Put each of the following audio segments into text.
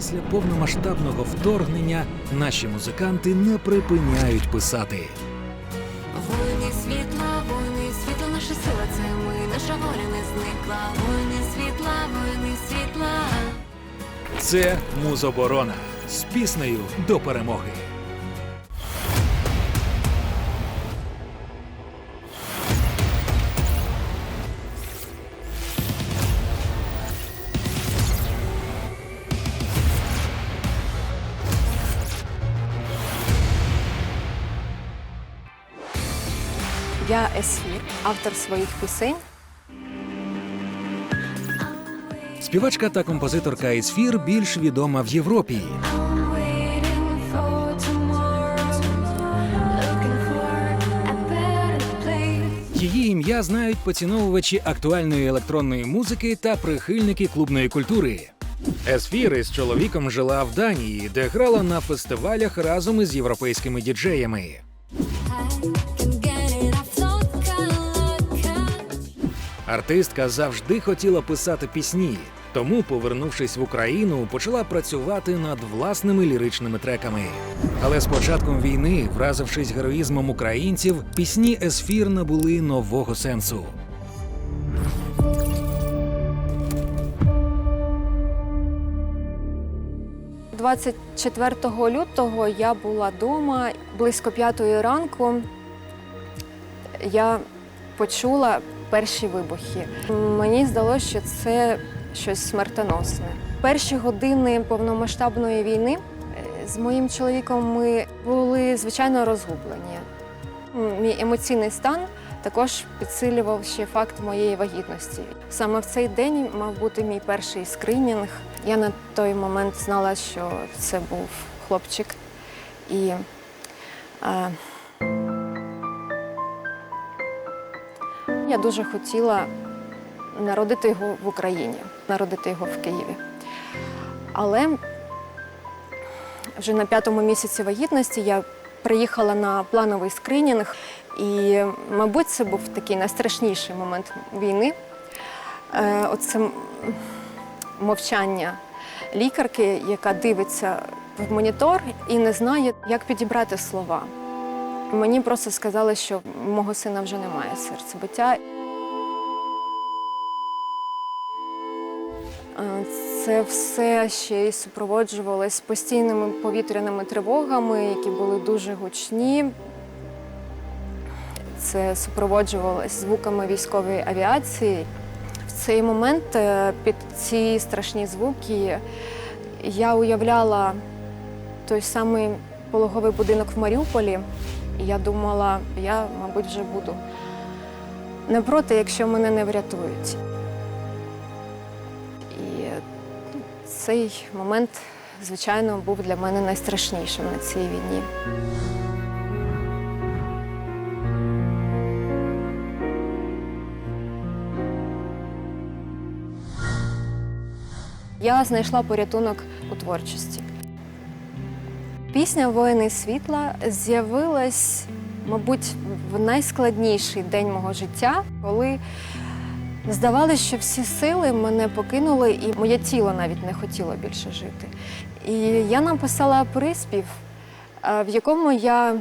Після повномасштабного вторгнення наші музиканти не припиняють писати. Воїни світла, воїни світла, наша сила це ми, наша воля не зникла. Воїни світла, воїни світла. Це музоборона з піснею до перемоги. Есфір, автор своїх пісень. Співачка та композиторка Есфір більш відома в Європі. Її ім'я знають поціновувачі актуальної електронної музики та прихильники клубної культури. Есфір із чоловіком жила в Данії, де грала на фестивалях разом із європейськими діджеями. Артистка завжди хотіла писати пісні, тому, повернувшись в Україну, почала працювати над власними ліричними треками. Але з початком війни, вразившись героїзмом українців, пісні Есфір набули нового сенсу. – 24 лютого я була вдома близько п'ятої ранку. Я почула перші вибухи. Мені здалося, що це щось смертоносне. Перші години повномасштабної війни е, з моїм чоловіком ми були звичайно розгублені. Мій емоційний стан також підсилював ще факт моєї вагітності. Саме в цей день мав бути мій перший скринінг. Я на той момент знала, що це був хлопчик. І е, я дуже хотіла народити його в Україні, народити його в Києві. Але вже на п'ятому місяці вагітності я приїхала на плановий скринінг, і, мабуть, це був такий найстрашніший момент війни. Е, Оце мовчання лікарки, яка дивиться в монітор і не знає, як підібрати слова. Мені просто сказали, що мого сина вже немає серцебиття. Е, Це все ще й супроводжувалось постійними повітряними тривогами, які були дуже гучні. Це супроводжувалось звуками військової авіації. В цей момент е, під ці страшні звуки я уявляла той самий пологовий будинок в Маріуполі. І я думала, я, мабуть, вже буду не проти, якщо мене не врятують. І цей момент, звичайно, був для мене найстрашнішим на цій війні. Я знайшла порятунок у творчості. Пісня Воїни світла з'явилась, мабуть, в найскладніший день мого життя, коли здавалося, що всі сили мене покинули, і моє тіло навіть не хотіло більше жити. І я написала приспів, е, в якому я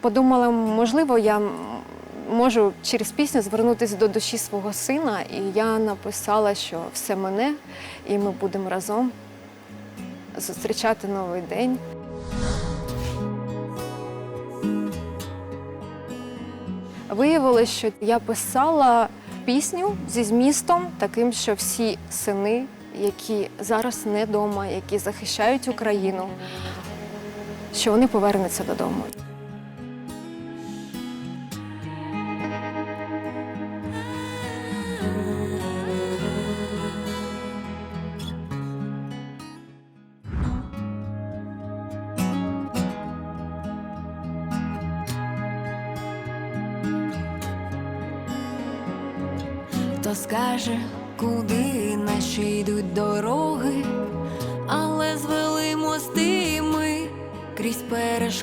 подумала, можливо, я можу через пісню звернутися до душі свого сина. І я написала, що все мене, і ми будемо разом зустрічати новий день. Виявилося, що я писала пісню зі змістом таким, що всі сини, які зараз не вдома, які захищають Україну, що вони повернуться додому.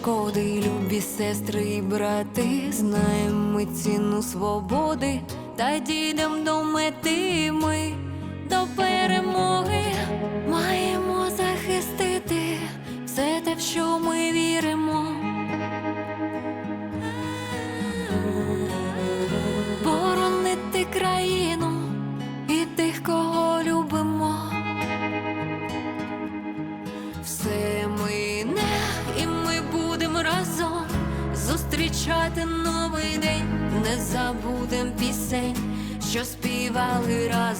шкоди, любі сестри і брати, знаємо ми ціну свободи, та дійдем до мети ми. До перемоги маємо захистити все те, в що ми віримо.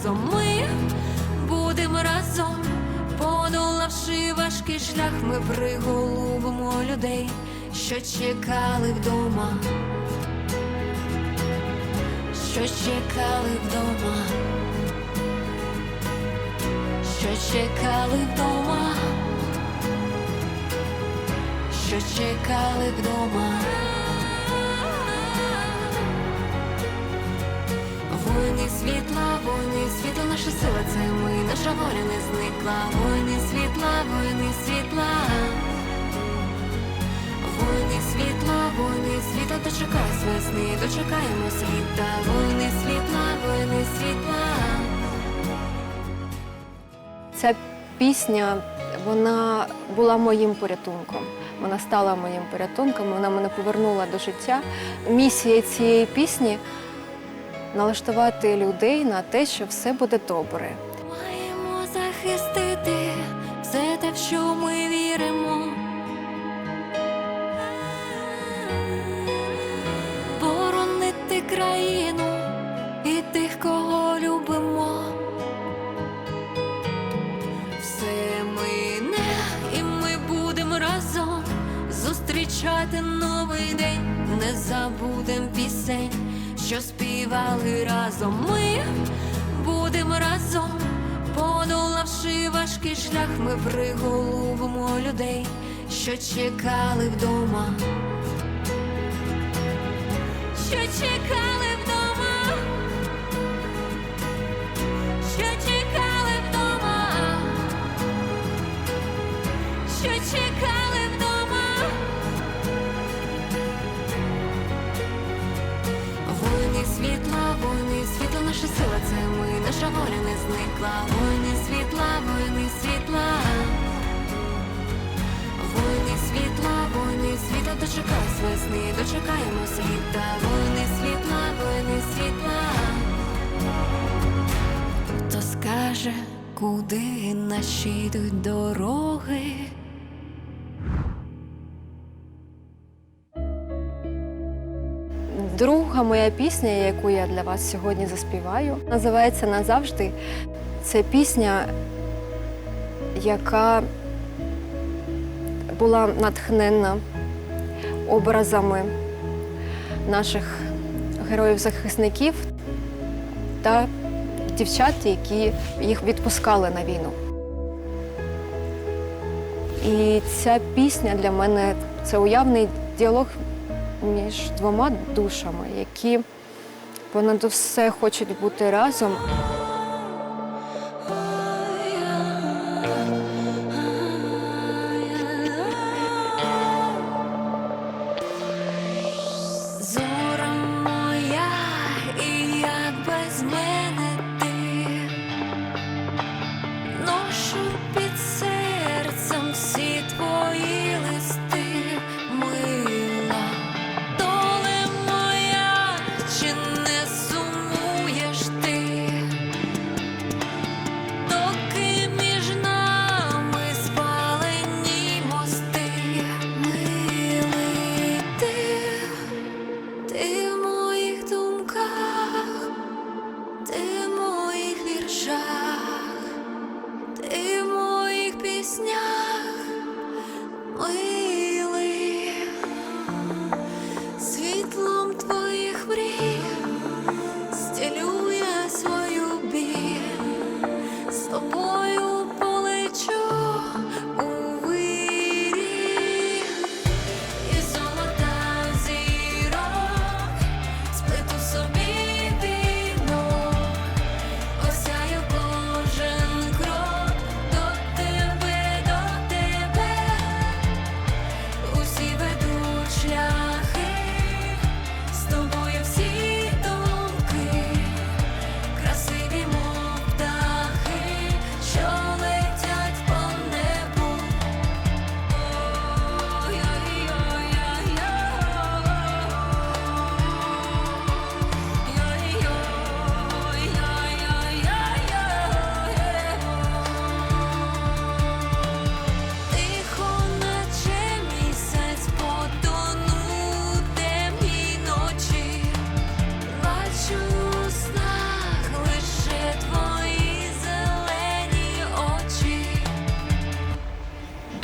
Разом. Ми будемо разом, подолавши важкий шлях, ми приголубимо людей, що чекали вдома, що чекали вдома, що чекали вдома, що чекали вдома. Світла, наша сила це ми, наша воля не зникла. Воїни світла, воїни світла. Воїни світла, воїни світла, дочекайся весни, дочекаємо світа. Воїни світла, воїни світла. Ця пісня вона була моїм порятунком. Вона стала моїм порятунком, вона мене повернула до життя. Місія цієї пісні налаштувати людей на те, що все буде добре. Маємо захистити все те, в що ми віримо. Боронити країну і тих, кого любимо. Все мине, і ми будемо разом зустрічати новий день. Не забудем пісень, що співали разом. Ми будемо разом, подолавши важкий шлях, ми приголубимо людей, що чекали вдома. Що чекали весни, дочекаємо світа. Воїни світла, воїни світла. Хто скаже, куди наші йдуть дороги? Друга моя пісня, яку я для вас сьогодні заспіваю, називається Назавжди. Це пісня, яка була натхнена образами наших героїв-захисників та дівчат, які їх відпускали на війну. І ця пісня для мене це уявний діалог між двома душами, які понад усе хочуть бути разом.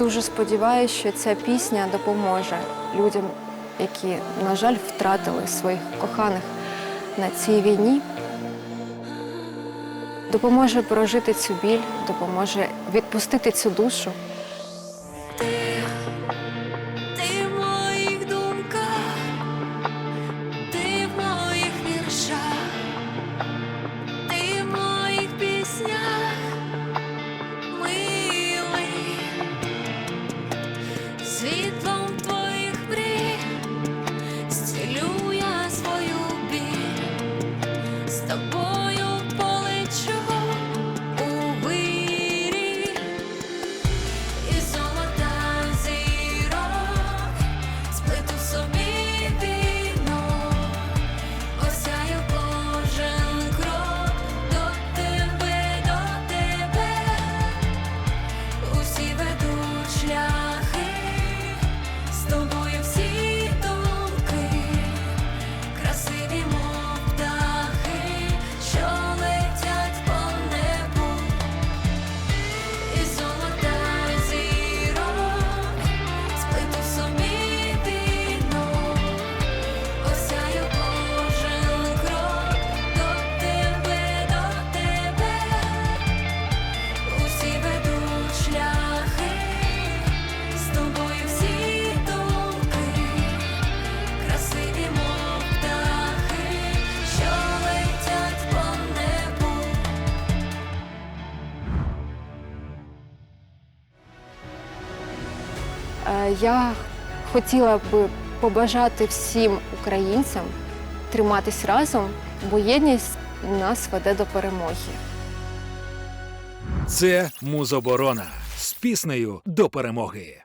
Дуже сподіваюся, що ця пісня допоможе людям, які, на жаль, втратили своїх коханих на цій війні. Допоможе прожити цю біль, допоможе відпустити цю душу. Я хотіла б побажати всім українцям триматись разом, бо єдність нас веде до перемоги. Це музоборона з піснею до перемоги.